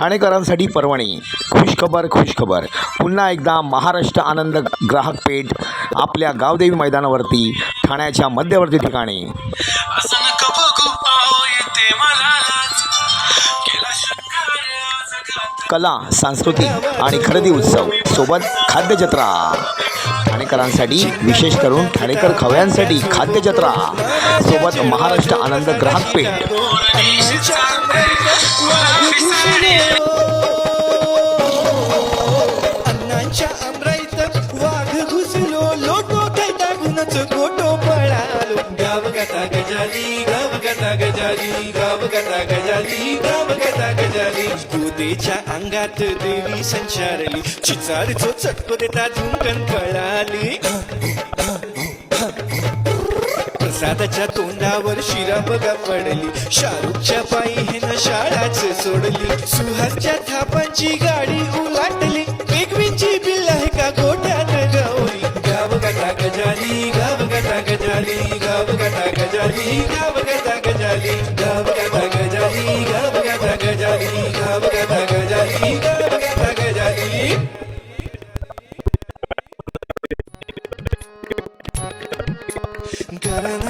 ठाणेकरांसाठी पर्वणी. खुशखबर खुशखबर पुन्हा एकदा महाराष्ट्र आनंद ग्राहक पेठ आपल्या गावदेवी मैदानावरती ठाण्याच्या मध्यवर्ती ठिकाणी. कला सांस्कृतिक आणि खरेदी उत्सव. सोबत खाद्यजत्रा. ठाणेकरांसाठी विशेष करून ठाणेकर खव्यांसाठी खाद्य जत्रा सोबत महाराष्ट्र आनंद ग्राहक पेठ. देश चालते अण्णांच्या आमराईत वाघ घुसलो लोटो काय गुणच गोटो गजाली गाव कथा गजाली गाव कथा गजाली. गोदेच्या अंगात देवी संचारली. चिचार चटको देता झुंकन कळाली. प्रसादाच्या तोंडावर शिरा बघा पडली. शाहरुखच्या पायी हे शाळाच सोडली. सुहासच्या थापांची गाडी उलाटली. वेगवीची बिल आहे का गोट्यात गावली गाव गटा गजाली गाव गटा गजाली.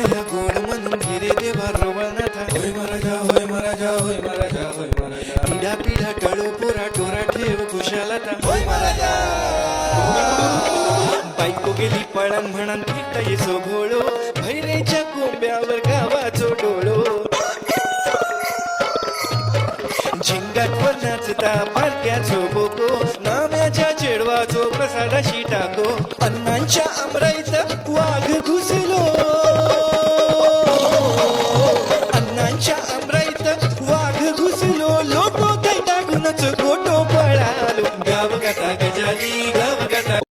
घराणा कोण म्हणून गिरे देवा रवनाथा होय महाराजा होय महाराजा होय महाराजा होय महाराजा. पिढा पिढा टळो पोरा टोरा ठेव कुशालाता. होय महाराजा! बायको गेली पळण म्हणून फिरता येसो घोळो भैरेच्या कोंब्यावर गावाचो डोळो. झिंगाटवर नाचता पालक्याचो बोको. नाम्याच्या चेडवाचो प्रसादाशी टाको. अण्णांच्या आमराईत वाघ घुस तो पळालो गाव